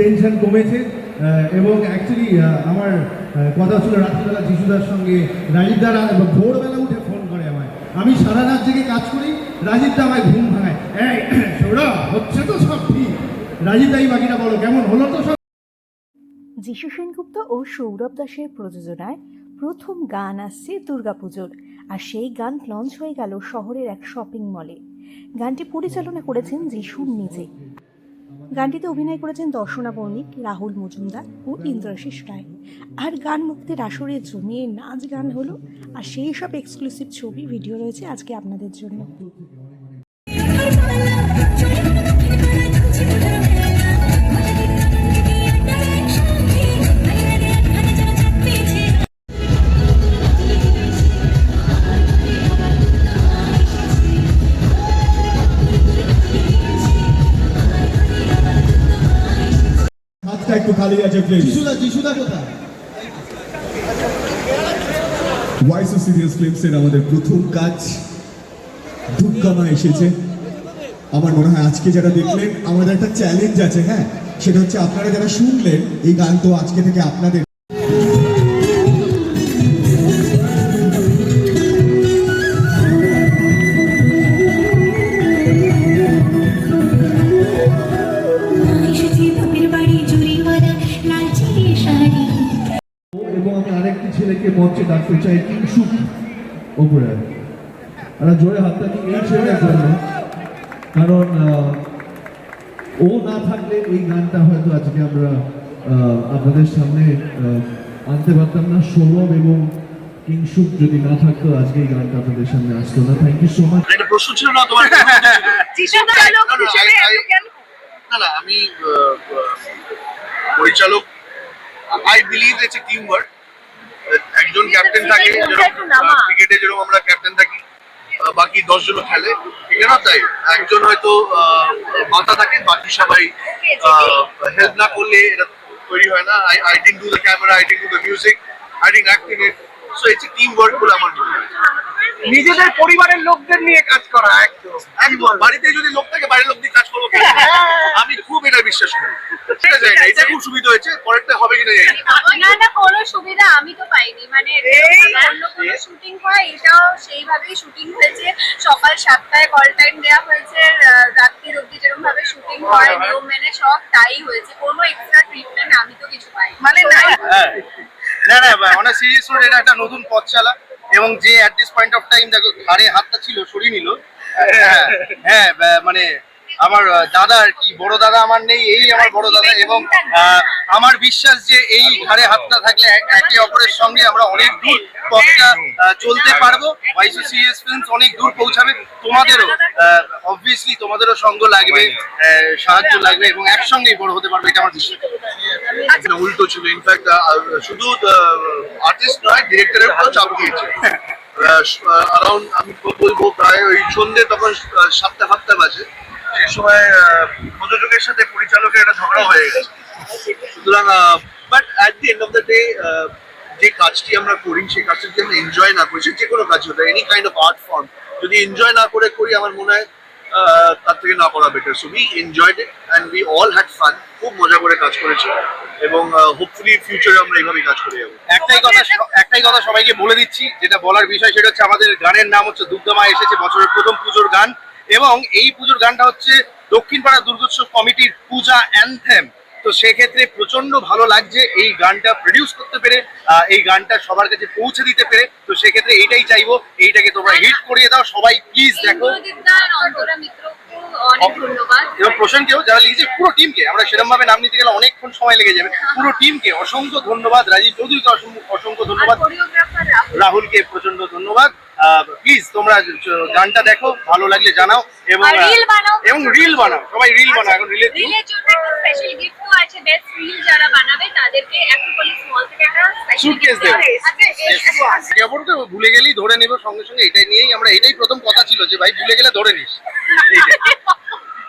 Tension কমেছে এবং actually আমার কথা ছিল রাত্রিবেলা যিশুদার সঙ্গে রাজীব দ্বারা ভোরবেলা উঠে ফোন করে আমায়। আমি সারা রাত জেগে কাজ করি, রাজীব দা আমায় ঘুম ভাঙায়। এই, সৌরভ, হচ্ছে তো সব ঠিক? রাজীব দাই বাকিটা বলো, কেমন হলো তো সব? যিশু সেনগুপ্ত ও সৌরভ দাসের প্রযোজনায় প্রথম গান আসছে দুর্গাপুজোর, আর সেই গান লঞ্চ হয়ে গেল শহরের এক শপিং মলে গানটি পরিচালনা করেছেন যিশু নিজে। গানটিতে অভিনয় করেছেন দর্শনা বণিক রাহুল মজুমদার ও ইন্দ্রাশিস রায়। আর গান মুক্তির আসরে জমিয়ে নাচ গান হলো, আর সেই সব এক্সক্লুসিভ ছবি ভিডিও রয়েছে আজকে আপনাদের জন্য। একটু খালি আছে প্লিজ যিশুদা যিশুদা কোথায়? ওয়াইসো সিরিয়াস ফিল্মসের আমাদের প্রথম কাজ দুর্গামা এসেছে। আমার মনে হয় আজকে যারা দেখলেন আমাদের একটা চ্যালেঞ্জ আছে হ্যাঁ? সেটা হচ্ছে আপনারা যারা শুনলেন এই গান তো আজকে থেকে আপনাদের এবং আমি আরেকটি ছেলেকে মঞ্চে ডাকতে চাই কিংসুক ওপরে একটা জোরে হাতটা কি এই ছেলের জন্য কারণ ও না থাকলে এই গানটা হয়তো আজকে আমরা আপনাদের সামনে আনতে পারতাম না। সৌরভ এবং কিংসুক যদি না থাকতো আজকে এই গানটা আপনাদের সামনে আসতো না। থ্যাংক ইউ সো মাচ একটা প্রশ্ন ছিল না তোমার? না না আমি পরিচালক I believe it's a team work একজন ক্যাপ্টেন থাকে যেরকম ক্রিকেটে যেরকম আমরা ক্যাপ্টেন থাকি বাকি দশ জন খেলে এখানেও তাই একজন হয়তো আহ, মাথা থাকে বাকি সবাই হেল্প না করলে এটা তৈরি হয় না। I I didn't do the camera I didn't do the music I didn't acting it so it's a team work বলে আমার মনে হয়। নিজেদের পরিবারের লোকদের নিয়ে কাজ করা একদম। একদম বাড়িতে যদি লোক থাকে বাইরের লোক দিয়ে কাজ করব? আমি খুব এটা বিশ্বাস করি। জানি না এটা খুব সুবিধা হয়েছে পরেরটা হবে কিনা জানি না। না না কোনো সুবিধা আমি তো পাইনি। মানে অন্য কোনো শুটিং হয় এটাও সেইভাবেই শুটিং হয়েছে। সকাল সাতটায় কল টাইম দেওয়া হয়েছে রাত্রির অব্দি যেরকম ভাবে শুটিং হয় নিয়ম মেনে সব তাই হয়েছে। কোনো এক্সট্রা ট্রিটমেন্ট আমি তো কিছু পাইনি। মানে হ্যাঁ। না না অনেক সিরিয়াস নোট এটা একটা নতুন পথ চালা এবং যে at this point of time দেখো ঘাড়ে হাতটা ছিল সরিয়ে নিল। হ্যাঁ হ্যাঁ মানে আমার দাদা আর কি বড় দাদা আমার নেই এই আমার বড় দাদা এবং আমার বিশ্বাস যে এই ঘাড়ে হাতটা থাকলে একে অপরের সঙ্গে আমরা অনেক দূর পথটা চলতে পারব। ওয়াইসো সিরিয়াস ফিল্মস অনেক দূর পৌঁছাবে। তোমাদেরও অবভিয়াসলি তোমাদেরও সঙ্গ লাগবে সাহায্য লাগবে এবং একসঙ্গেই বড় হতে পারবে এটা আমার বিশ্বাস। না, উল্টো ছিল ইনফ্যাক্ট শুধু আর্টিস্ট নয় ডিরেক্টরের উপর চাপ দিয়েছে। আমি বলব প্রায় ওই সন্ধ্যে তখন সাতটা সাতটা বাজে। সেই সময় প্রযোজকের সাথে পরিচালকের একটা ঝগড়া হয়ে গেছে। সুতরাং but at the end of the day যে কাজটি আমরা করি, সেই কাজটা যদি আমরা এনজয় না করি, সে যে কোনো কাজ হতে any kind of art form যদি এনজয় না করে করি, আমার মনে হয় তার থেকে না করা better so we enjoyed it and we all had fun খুব মজা করে কাজ করেছি। এবং হোপফুলি ফিউচারে আমরা এইভাবেই কাজ করে যাব। একটাই কথা একটাই কথা সবাইকে বলে দিচ্ছি, যেটা বলার বিষয় সেটা হচ্ছে আমাদের গানের নাম হচ্ছে দুর্গামা এসেছে বছরের প্রথম পুজোর গান। এবং এই পুজোর গানটা হচ্ছে দক্ষিণপাড়া দুর্গোৎসব কমিটির পূজা অ্যানথেম। তো সেক্ষেত্রে প্রচণ্ড ভালো লাগছে এই গানটা প্রডিউস করতে পেরে এই গানটা সবার কাছে পৌঁছে দিতে পেরে। তো সেক্ষেত্রে এইটাই চাইব এইটাকে তোমরা হিট করিয়ে দাও সবাই প্লিজ দেখো। এবং প্রসেনকেও যারা লিখেছে পুরো টিমকে আমরা সেরকম ভাবে নাম নিতে গেলে অনেকক্ষণ সময় লেগে যাবে। পুরো টিমকে অসংখ্য ধন্যবাদ রাজীব চৌধুরীকে অসংখ্য অসংখ্য ধন্যবাদ। রাহুলকে প্রচণ্ড ধন্যবাদ। প্লিজ তোমরা গানটা দেখো ভালো লাগলে জানাও এবং রিল বানাও। এবং রিল বানাও সবাই রিল বানাও এখন রিলের রিলের জন্য একটা স্পেশাল গিফটও আছে বেস্ট রিল যারা বানাবে তাদেরকে অ্যাক্রোপলিস মল থেকে একটা গিফট দেবে। আচ্ছা একে অপরকে ভুলে গেলেই ধরে নেব সঙ্গে সঙ্গে এটাই নিয়েই আমরা এটাই প্রথম কথা ছিল যে ভাই ভুলে গেলে ধরে নিস।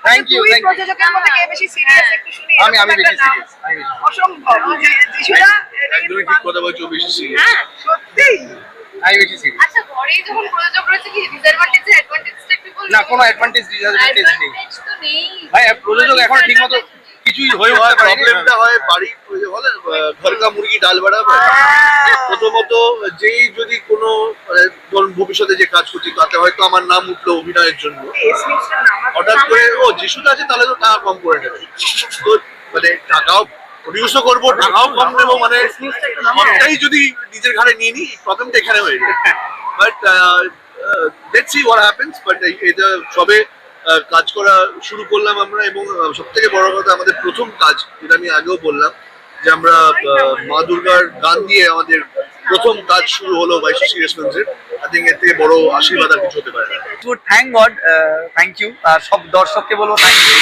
থ্যাংক ইউ থ্যাংক ইউ প্রযোজকের মধ্যে কে বেশি সিরিয়াস একটু শুনি আমি আমি বেশি সিরিয়াস অসম্ভব। যে একদমই ঠিক কথা বলছো বেশি serious। হ্যাঁ। সত্যি? আমি বেশি সিরিয়াস আচ্ছা ঘরে যখন প্রযোজক রয়েছে কি ডিসঅ্যাডভান্টেজ অ্যাডভান্টেজটা একটু বলুন। না কোনো অ্যাডভান্টেজ ডিসঅ্যাডভান্টেজ নেই। তো নেই। ভাই প্রযোজক এখন ঠিকমতো কিছুই হয়ে উঠতে প্রবলেমটা হয় বাড়ি বলে ঘর কা মুরগি ডাল বাড়া প্রথমত যেই যদি কোনো মানে ভবিষ্যতে যে কাজ করছি তাতে হয়তো আমার নাম উঠল অভিনয়ের জন্য। হঠাৎ করে ও যিশুদা আছে তাহলে তো টাকা কম করে নেবে। তো মানে টাকাও প্রডিউসও করব টাকাও কম নেব মানে সবটাই যদি নিজের ঘাড়ে নিয়ে নিই প্রবলেমটা এখানে হয়ে যায়। But let's see what happens but এটা সবে আহ, কাজ করা শুরু করলাম আমরা এবং সব থেকে বড় কথা আমাদের প্রথম কাজ যেটা আমি আগেও বললাম যে আমরা আহ, মা দুর্গার গান দিয়ে আমাদের প্রথম কাজ শুরু হলো বাইশে সিরিয়াস ফিল্মসের আই থিঙ্ক এর থেকে বড় আশীর্বাদ আর কিছু হতে পারে না। থ্যাংক গড থ্যাংক ইউ আর সব দর্শককে বলব থ্যাংক ইউ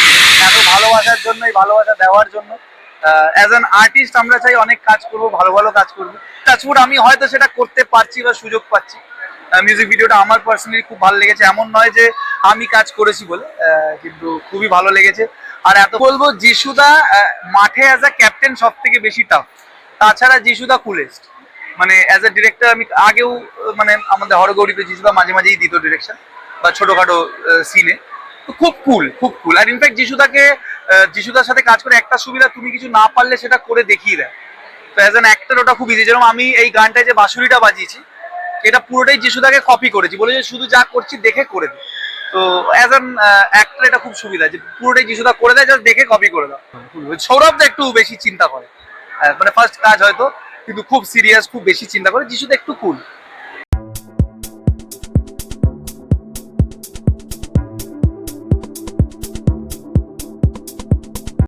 এত ভালোবাসার জন্য এই ভালোবাসা দেওয়ার জন্য অ্যাজ অ্যান আর্টিস্ট আমরা চাই অনেক কাজ করব ভালো ভালো কাজ করব। টাচউড আমি হয়তো সেটা করতে পারছি বা সুযোগ পাচ্ছি। মিউজিক ভিডিওটা আমার পার্সোনালি খুব ভালো লেগেছে। এমন নয় যে আমি কাজ করেছি বলে কিন্তু খুবই ভালো লেগেছে। আর এত বলব, যিশুদা মাঠে অ্যাজ আ ক্যাপ্টেন সব থেকে বেশি টাফ তাছাড়া যিশুদা কুলেস্ট মানে অ্যাজ এ ডিরেক্টর আমি আগেও মানে আমাদের হরগৌরীতে যিশুদা মাঝে মাঝেই দিত ডিরেকশন বা ছোটখাটো সিনে খুব কুল খুব কুল আর ইনফ্যাক্ট যিশুদাকে যিশুদার সাথে কাজ করে একটা সুবিধা তুমি কিছু না পারলে সেটা করে দেখিয়ে দেয়। তো অ্যাজ অ্যান অ্যাক্টর ওটা খুব ইজি যেরকম আমি এই গানটায় যে বাঁশুরিটা বাজিয়েছি এটা পুরোটাই যিশুদাকে কপি করেছি। বলে যে শুধু যা করছি দেখে করে দিই তো অ্যাজ অ্যান অ্যাক্টর এটা খুব সুবিধা যে পুরোটাই যিশুদা করে দেয় জাস্ট দেখে কপি করে দাও। সৌরভদা একটু বেশি চিন্তা করে। মানে ফার্স্ট কাজ হয়তো, কিন্তু খুব সিরিয়াস খুব বেশি চিন্তা করে। যিশুদা একটু কুল